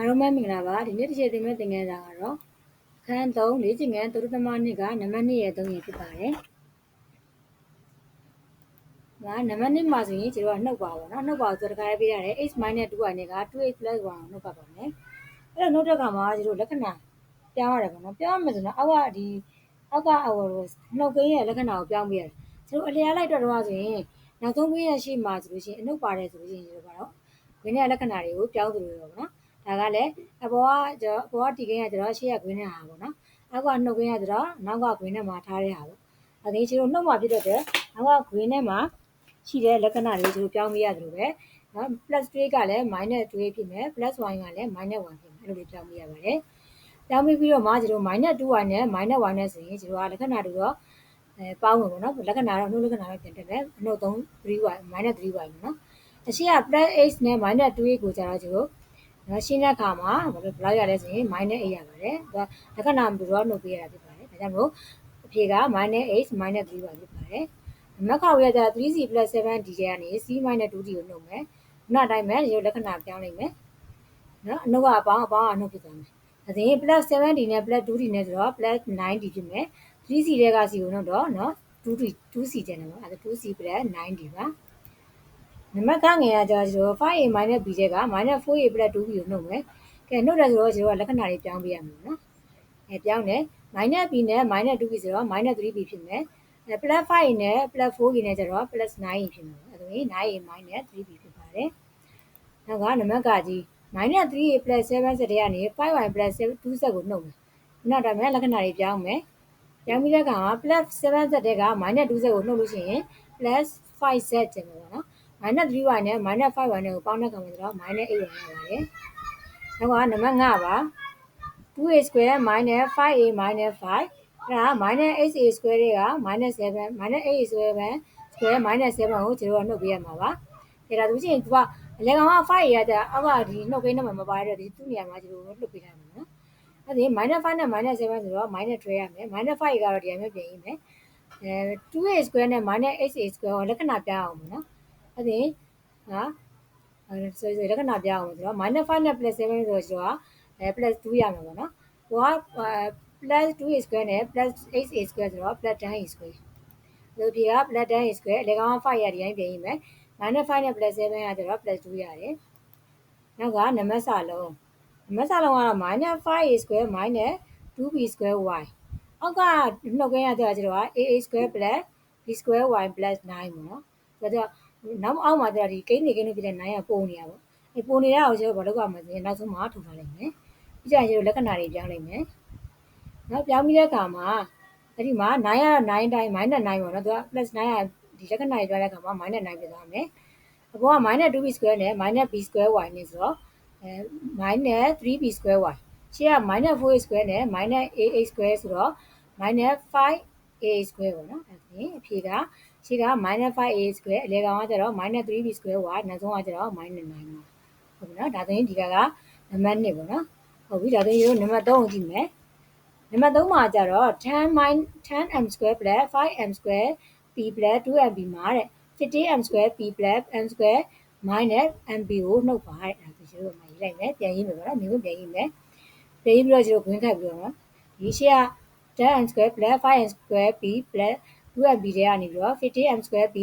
အားလုံးပဲမင်္ဂလာပါဒီနေ့တစ်ချက်သင်မဲ့သင်ခန်းစာကတော့အခန်း3လေ့ကျင့်ခန်းသုတသမနှစ်ကနံပါတ်2ရဲ့3ရင်ဖြစ်ပါတယ်။ဒါနံပါတ်2မှာဆိုရင်ကျွန်တော်ကနှုတ်ပါပါနော်နှုတ်ပါဆိုတော့တခါရေးပေးရတယ် h 2ကနေက 2h 1ကိုနှုတ်ပါပါမယ်။အဲ့တော့နှုတ်တဲ့ခါမှာကျွန်တော်လက္ခဏာပြောင်းရတယ်ပေါ့နော်ပြောင်းရမယ်ဆိုတော့အောက်ကဒီအောက်ကအော်နှုတ်ကိန်းရဲ့လက္ခဏာကိုပြောင်းပေးရတယ်။ကျွန်တော်အလျားလိုက်တော့တော့ဆိုရင်နောက်ဆုံးကိန်းရဲ့ရှေ့မှာဆိုလို့ရှိရင်အနှုတ်ပါတယ်ဆိုလို့ရှိရင်ကျွန်တော်ကတော့ဝင်းရဲ့လက္ခဏာတွေကိုပြောင်းသလိုတော့ပေါ့နော်။ ဒါကလည်းအပေါ်ကကျွန်တော်အပေါ်ကတီကင်းကကျွန်တော်ရှေ့ကဂွင်းနဲ့ဟာပေါ့နော်အောက်ကနှုတ်ကင်းကကျွန်တော်နောက်ကဂွင်းနဲ့မှာထားတဲ့ဟာပေါ့အဲဒီကျွန်တော်နှုတ်မှာဖြစ်တဲ့အတွက်နောက်ကဂွင်းနဲ့မှာရှိတဲ့လက္ခဏာတွေကျွန်တော်ပြောင်းပေးရတယ်လို့ပဲနော် plus 3ကလည်း minus 2ဖြစ်မယ် plus y ကလည်း minus 1ဖြစ်မယ်အဲ့လိုလေးပြောင်းပေးရပါတယ်ပြောင်းပေးပြီးတော့မှကျွန်တော် minus 2y နဲ့ minus 1နဲ့ဆိုရင်ကျွန်တော်ကလက္ခဏာတွေတော့အဲပေါင်းဝင်ပေါ့နော်လက္ခဏာတော့နှုတ်လက္ခဏာပဲပြန်တက်တယ်အနှုတ်3 3y minus 3y ပေါ့နော်အရှိက plus h နဲ့ minus 2ကိုကျတော့ကျွန်တော် နော်ရှင်းတဲ့အခါမှာဘယ်လောက်ရလဲဆိုရင် minus 8ရပါတယ်။ဒါလက္ခဏာဘယ်လိုနှုတ်ပေးရတာဖြစ်ပါတယ်။ဒါကြောင့်မို့အဖြေက minus 8 minus 3ပါဖြစ်ပါတယ်။နံပါတ်ခါဝရကြ 3c 7d ကျကနေ c minus 2d ကိုနှုတ်မယ်။ခုနအတိုင်းပဲဒီလိုလက္ခဏာပြောင်းလိုက်မယ်။နော်အနှုတ်ကအပေါင်းအပေါင်းအနှုတ်ဖြစ်သွားမယ်။ဒါဆိုရင် plus 7d နဲ့ plus 2d နဲ့ဆိုတော့ plus 9d ဖြစ်မယ်။ 3c တဲ့က c ကိုနှုတ်တော့နော် 2d 2c ကျန်တယ်ပေါ့။အဲဒါ 2c plus 9d ပါ။ နံပါတ်ကငယ်ကကြာကျွန်တော် 5a b တဲ့က -4a 2b ကိုနှုတ်မယ်ကဲနှုတ်တယ်ဆိုတော့ကျွန်တော်လက္ခဏာလေးပြောင်းပေးရမှာနော်အဲပြောင်းတယ် -b နဲ့ -2b ဆိုတော့ -3b ဖြစ်မယ်အဲ +5a နဲ့ +4a နဲ့ကျတော့ +9a ဖြစ်မယ်အဲဒါရင် 9a 3b ဖြစ်ပါတယ်နောက်ကနံပါတ်ကကြီး -3a 7ဆက်တဲ့ကနေ 5y 2ဆက်ကိုနှုတ်မယ်နောက်တော့လက္ခဏာလေးပြောင်းမယ်ပြောင်းပြီးတဲ့အခါမှာ +7 ဆက်တဲ့က -2 ဆက်ကိုနှုတ်လို့ရှိရင် +5 ဆက်ကျင်မယ်ပေါ့နော် -3y နဲ့ -5y နဲ့ကိုပေါင်းတဲ့အခါမှာကျတော့ -8y ရပါတယ်။နောက်ကနံပါတ်5ပါ 2a square minus 5a minus 5အဲ့ဒါ minus 8a square တွေက minus 7 minus 8a square ပဲ square minus 7ကိုကျွန်တော်ကနှုတ်ပေးရမှာပါ။ဒါဒါဆိုရင်သူကအလဲကောင်က 5a ရတဲ့အောက်ကဒီနှုတ်ကိန်းနံပါတ်မပါရတော့ဒီသူ့နေရာမှာကျွန်တော်လွတ်ပေးထားမှာနော်။အဲ့ဒီ minus 5နဲ့ minus 7ဆိုတော့ minus 12 ရမယ် minus 5ကတော့ဒီအမျိုးပြင်ရမယ်။အဲ 2a square နဲ့ minus 8a square ကိုလက္ခဏာပြအောင်မယ်နော်။ အဲ့ဒီဟာဆိုဆိုလက္ခဏာပြအောင်ဆိုတော့ -5 နဲ့ +7 ဆိုတော့ကျွန်တော်အဲ +2 ရမှာပေါ့နော်။ဟိုက +2a square နဲ့ +8a square ဆိုတော့ +10a square ။ဒီဖြေက +10a square အလေကောင်က5ရဒီတိုင်းပြင်ရင်မယ်။ -5 နဲ့ +7 ရကျတော့ +2 ရတယ်။နောက်ကနံပါတ်စာလုံးနံပါတ်စာလုံးကတော့ -5a square minus 2b square y အောက်ကနှုတ်ကင်းရတဲ့ကျတော့ aa square plus b square y plus 9ပေါ့နော်။ဒါကြောင့် နောက်အောက်မှာကျတော့ဒီကိန်းနေကိန်းလို့ပြတဲ့9ကပုံနေတာပေါ့အဲပုံနေတာကိုကျွန်တော်ဘာလုပ်ရမလဲဆိုရင်နောက်ဆုံးမှာထုတ်ထားလိုက်မယ်ပြီးကြရင်ကျွန်တော်လက္ခဏာတွေပြောင်းလိုက်မယ်နောက်ပြောင်းပြီးတဲ့အခါမှာအဲ့ဒီမှာ9က9တိုင်း -9 ပေါ့နော်သူက +9 ကဒီလက္ခဏာတွေပြောင်းတဲ့အခါမှာ -9 ဖြစ်သွားမယ်အပေါ်က -2b square နဲ့ -b square y နဲ့ဆိုတော့အဲ -3b square y ရှေ့က -4a square နဲ့ -aa square ဆိုတော့ -5a square ပေါ့နော်အဲ့ဒါအဖြေကရှေ့က -5a square အလယ်ကောင်ကကျတော့ -3b square y နောက်ဆုံးကကျတော့ -9 ပါဟုတ်ပြီနော်ဒါဆိုရင်ဒီကကနံပါတ်1ပေါ့နော်ဟုတ်ပြီဒါဆိုရင်နံပါတ်3ကိုကြည့်မယ်နံပါတ်3မှာကျတော့10 10m square 5m square p 2mb မှာတဲ့ 50m square p m square minus mb ကိုနှုတ်ပါတဲ့အဲဒါဆိုကျွန်တော်မှရေးလိုက်မယ်ပြန်ရေးမယ်ပေါ့နော်မျိုးပြန်ရေးမယ်ပြန်ရေးပြီးတော့ကျွန်တော်ခွင်းခတ်ပြီးတော့နော်ဒီရှေ့က 10m square 5m square p 2mb တွေကနေပြီးတော့ 50m square p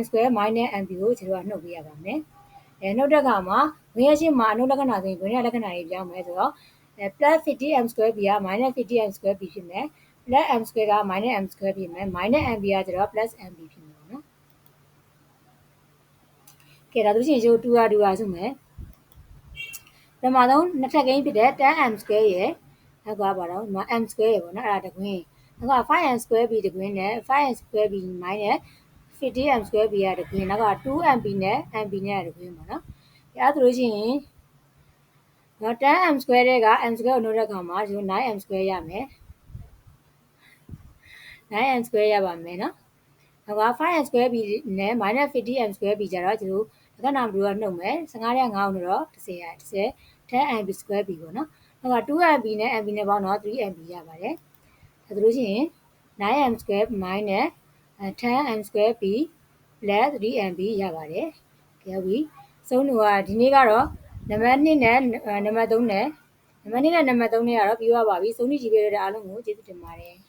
m square minus mb ကိုကျွန်တော်ကနှုတ်ပေးရပါမယ်။အဲနှုတ်တဲ့အခါမှာဝင်ရရှိမှာအနှုတ်လက္ခဏာဆိုရင်ဝင်ရလက္ခဏာတွေပြောင်းမယ်ဆိုတော့အဲ plus 50m square p က minus 50m square p ဖြစ်မယ်။ plus m square က minus m square ဖြစ်မယ်။ minus mb ကကျတော့ plus mb ဖြစ်မယ်ပေါ့နော်။ကဲဒါဆိုရင်ကျိုး2ရ2ရဆိုမယ်။ပထမဆုံးနှစ်ထပ်ကိန်းဖြစ်တဲ့ 10m square ရဲ့ နောက်ကပါတော့ m square ရဲ့ပေါ့နော်အဲ့ဒါတကွင်းနောက်က 5m square b တကွင်းနဲ့ 5m square b minus 50m square b ရတကွင်းနောက်က 2mb နဲ့ mb နဲ့တကွင်းပေါ့နော်။အဲဒါဆိုလို့ရှိရင်တော့ 10m square တဲ့က m square ကိုနှုတ်တဲ့အခါမှာဒီ 9m square ရမယ်။ 9m square ရပါမယ်နော်။နောက်က 5m square b နဲ့ -50m square b ကြတော့ဒီလိုလက္ခဏာဘယ်လိုနှုတ်မယ်15တဲ့9ကိုတော့10ရ10 10mb square b ပေါ့နော်။ နောက်က 2mb နဲ့ mb နဲ့ပေါင်းတော့ 3mb ရပါတယ်။ဒါဆိုလို့ရှိရင် 9m square minus 10m square b plus 3mb ရပါတယ်။ကြပြီ။ဆုံးလို့ကဒီနေ့ကတော့နံပါတ်2နဲ့နံပါတ်3နဲ့နံပါတ်2နဲ့နံပါတ်3နဲ့ကတော့ပြီးသွားပါပြီ။ဆုံးဖြတ်ကြည့်ပေးတဲ့အားလုံးကိုကျေးဇူးတင်ပါတယ်။